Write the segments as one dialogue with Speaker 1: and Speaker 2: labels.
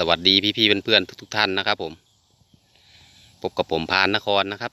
Speaker 1: สวัสดีพี่ๆเพื่อนๆทุกๆท่านนะครับ ผมพบกับผมพานนครนะครับ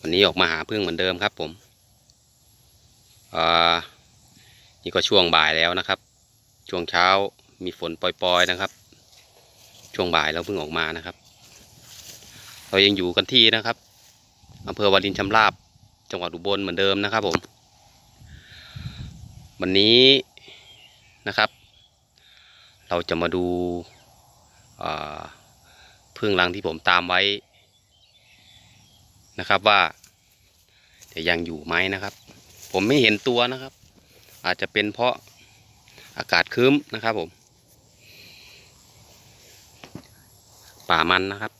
Speaker 1: วันนี้ออกมาหาพึ่งเหมือนเดิมครับ ผมอ่านี่ก็ช่วงบ่ายแล้วนะครับ ช่วงเช้ามีฝนปล่อยๆนะครับ ช่วงบ่ายเราเพิ่งออกมานะครับ เรายังอยู่กันที่นะครับอำเภอวารินชำราบ จังหวัดอุบลเหมือนเดิมนะครับ ผม วันนี้นะครับ เราจะมาดูาพึ่งรังที่ผมตามไว้นะครับว่าจะยังอยู่ไหมนะครับ ผมไม่เห็นตัวนะครับ อาจจะเป็นเพราะอากาศครึ้มนะครับผม ป่ามันนะครับ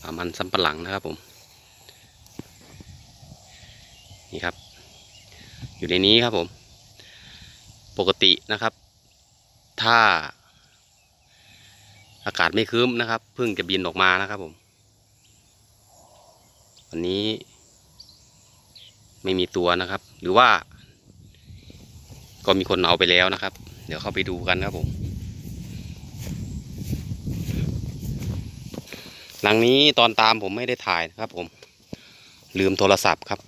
Speaker 1: ป่ามันสำปะหลังนะครับผมนี่ครับ อยู่ในนี้ครับผม ปกตินะครับ ถ้า อากาศไม่ครึ้มนะครับพึ่งจะบินออกมานะครับผมวันนี้ ไม่มีตัวนะครับ หรือว่า ก็มีคนเอาไปแล้วนะครับ เดี๋ยวเข้าไปดูกันครับผมหลังนี้ตอนตามผมไม่ได้ถ่ายนะครับผม ลืมโทรศัพท์ครับ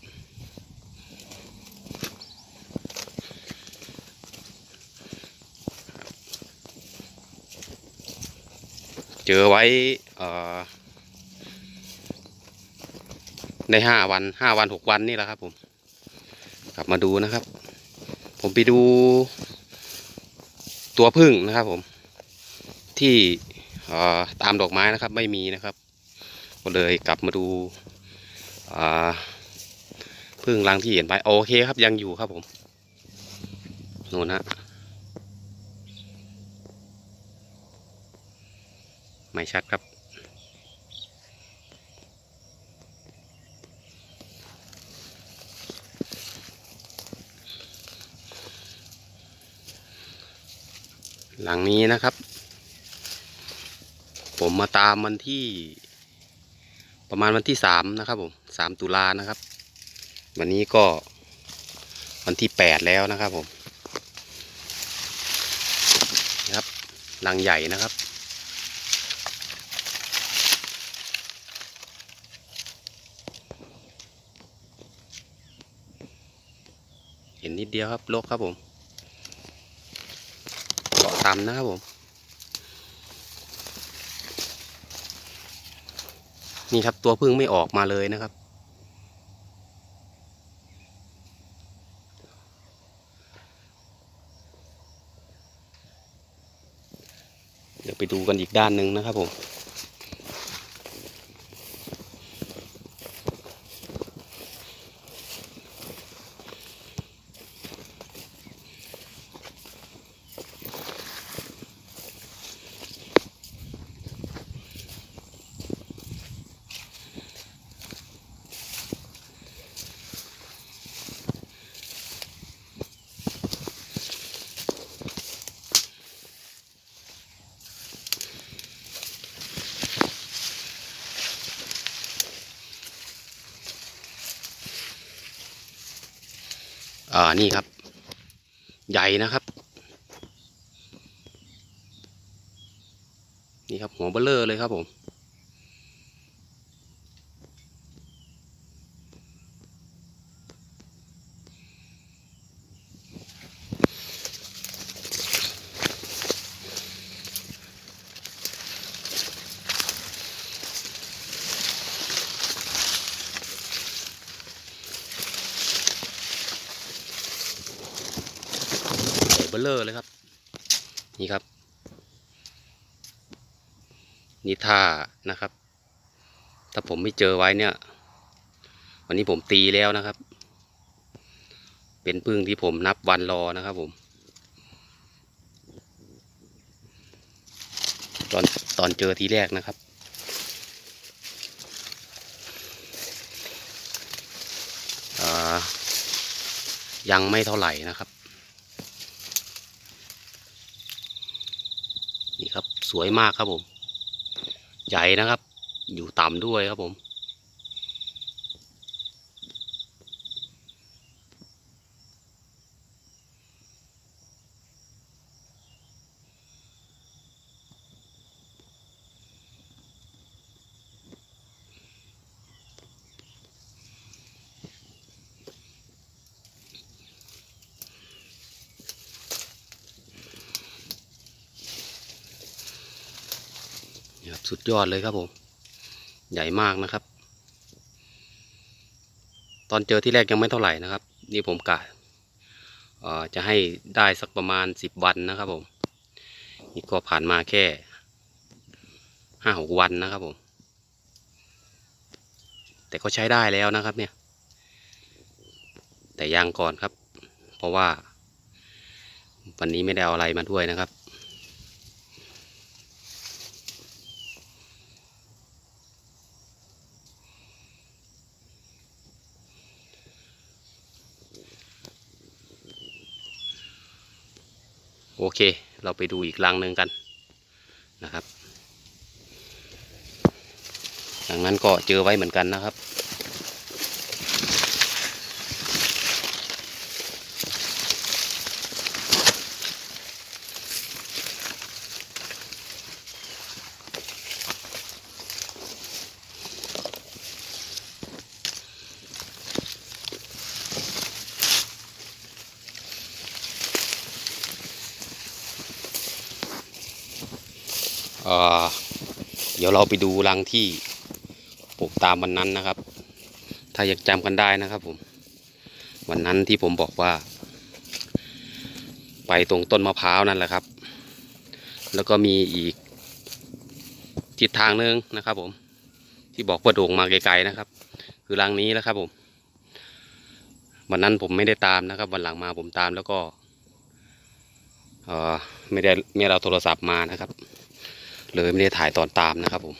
Speaker 1: จอไว้ในห้าวันห้าวันหกวันนี่แหละครับ ผม กลับมาดูนะครับ ผมไปดู ตัวพึ่งนะครับ ผม ที่ตามดอกไม้นะครับ ไม่มีนะครับ ก็เลยกลับมาดูพึ่งรังที่เห็นไปโอเคครับยังอยู่ครับผมนู่นฮะ ไม่ชัดครับ หลังนี้นะครับ ผมมาตามวันที่ประมาณวันที่สามนะครับผมสามตุลานะครับ วันนี้ก็วันที่แปดแล้วนะครับผมนะครับหลังใหญ่นะครับ เห็นนิดเดียวครับโลกครับผมเกาะต่ำนะครับผม นี่ครับตัวพึ่งไม่ออกมาเลยนะครับ เดี๋ยวไปดูกันอีกด้านหนึ่งนะครับผม อ่านี่ครับ ใหญ่นะครับ นี่ครับหัวเบลเลอร์เลยครับผม เลอร์เลยครับ นี่ครับ นี่ท่านะครับ ถ้าผมไม่เจอไว้เนี่ย วันนี้ผมตีแล้วนะครับ เป็นพึ่งที่ผมนับวันรอนะครับผม ตอนตอนเจอทีแรกนะครับยังไม่เท่าไหร่นะครับ นี่ครับ สวยมากครับผม ใหญ่นะครับ อยู่ต่ำด้วยครับผม สุดยอดเลยครับผม ใหญ่มากนะครับ ตอนเจอที่แรกยังไม่เท่าไหร่นะครับ นี่ผมกะจะให้ได้สักประมาณสิบวันนะครับผมนี่ก็ผ่านมาแค่ห้าหกวันนะครับผม แต่ก็ใช้ได้แล้วนะครับเนี่ย แต่ยังก่อนครับ เพราะว่า วันนี้ไม่ได้เอาอะไรมาด้วยนะครับ เค เราไปดูอีกรังหนึ่งกันนะครับดังนั้นก็เจอไว้เหมือนกันนะครับ เดี๋ยวเราไปดูรังที่ปลูกตามวันนั้นนะครับ ถ้ายังจำกันได้นะครับผม วันนั้นที่ผมบอกว่า ไปตรงต้นมะพร้าวนั่นแหละครับ แล้วก็มีอีกทิศทางหนึ่งนะครับ ผม ที่บอกว่าโด่งมาไกลๆนะครับ คือรังนี้แล้วครับผม วันนั้นผมไม่ได้ตามนะครับ วันหลังมาผมตามแล้วก็ไม่ได้ไม่ได้เอาโทรศัพท์มานะครับ เลยไม่ได้ถ่ายตอนตามนะครับผม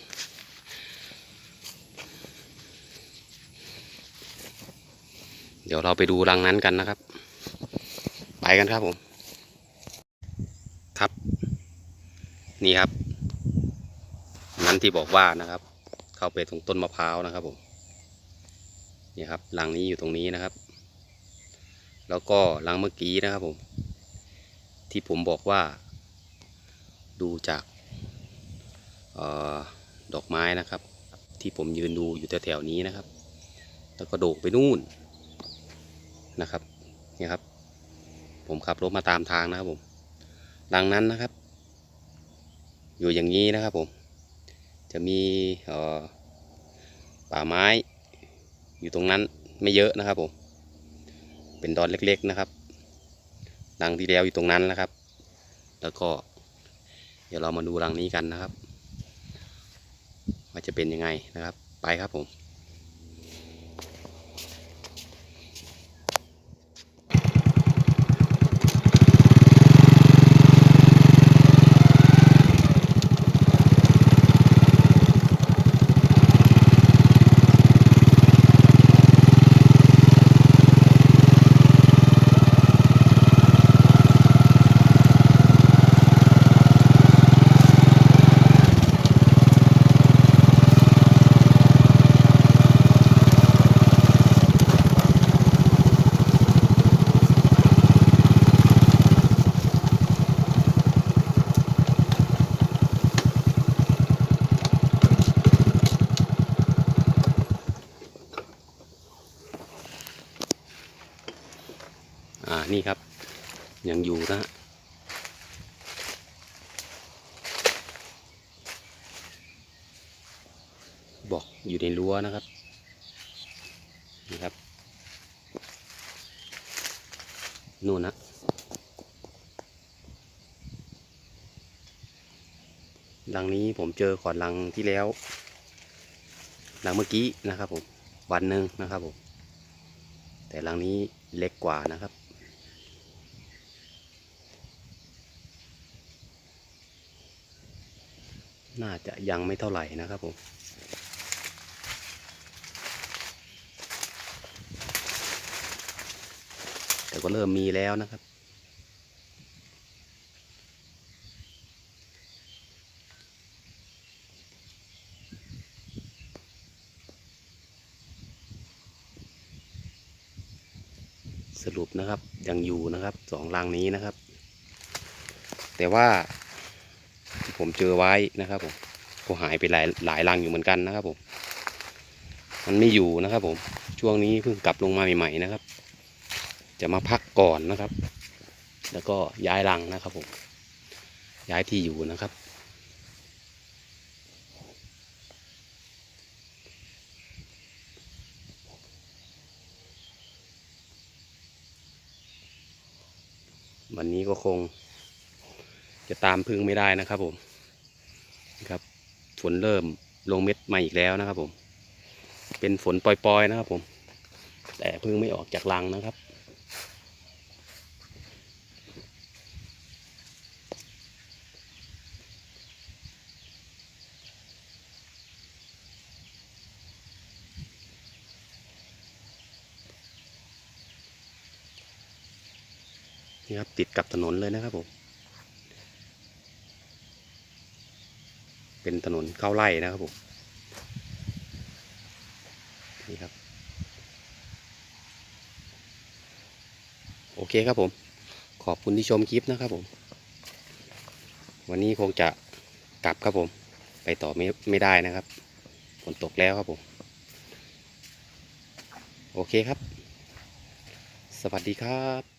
Speaker 1: เดี๋ยวเราไปดูรังนั้นกันนะครับ ไปกันครับผม ครับ นี่ครับ นั้นที่บอกว่านะครับ เข้าไปตรงต้นมะพร้าวนะครับผมนี่ครับรังนี้อยู่ตรงนี้นะครับ แล้วก็รังเมื่อกี้นะครับผม ที่ผมบอกว่า ดูจาก ดอกไม้นะครับ ที่ผมยืนดูอยู่แถวๆนี้นะครับ แล้วก็โด่งไปนู่นนะครับนี่ครับ ผมขับรถมาตามทางนะครับผมหลังนั้นนะครับ อยู่อย่างนี้นะครับผม จะมีป่าไม้อยู่ตรงนั้นไม่เยอะนะครับผม เป็นดอนเล็กๆนะครับรังที่แล้วอยู่ตรงนั้นนะครับ แล้วก็ เดี๋ยวเรามาดูรังนี้กันนะครับ ว่าจะเป็นยังไงนะครับ ไปครับผม ยังอยู่นะฮะบอกอยู่ในรั้วนะครับนี่ครับนู่นนะรังนี้ผมเจอก่อนรังที่แล้วรังเมื่อกี้นะครับผมวันหนึ่งนะครับผมแต่รังนี้เล็กกว่านะครับ น่าจะยังไม่เท่าไหร่นะครับผมแต่ก็เริ่มมีแล้วนะครับ สรุปนะครับยังอยู่นะครับสองรังนี้นะครับ แต่ว่า ผมเจอไว้นะครับผมก็หายไปหลายหลายรังอยู่เหมือนกันนะครับผมมันไม่อยู่นะครับผมช่วงนี้เพิ่งกลับลงมาใหม่ๆนะครับ จะมาพักก่อนนะครับ แล้วก็ย้ายรังนะครับผมย้ายที่อยู่นะครับ วันนี้ก็คงจะตามพึ่งไม่ได้นะครับผม นะครับ ฝนเริ่มลงเม็ดมาอีกแล้วนะครับผม เป็นฝนปล่อยๆนะครับผม แต่พึ่งไม่ออกจากรังนะครับ นี่ครับติดกับถนนเลยนะครับผม เป็นถนนเข้าไร่นะครับผมนี่ครับ โอเคครับผม ขอบคุณที่ชมคลิปนะครับผม วันนี้คงจะกลับครับผม ไปต่อไม่ไม่ได้นะครับฝนตกแล้วครับผม โอเคครับ สวัสดีครับ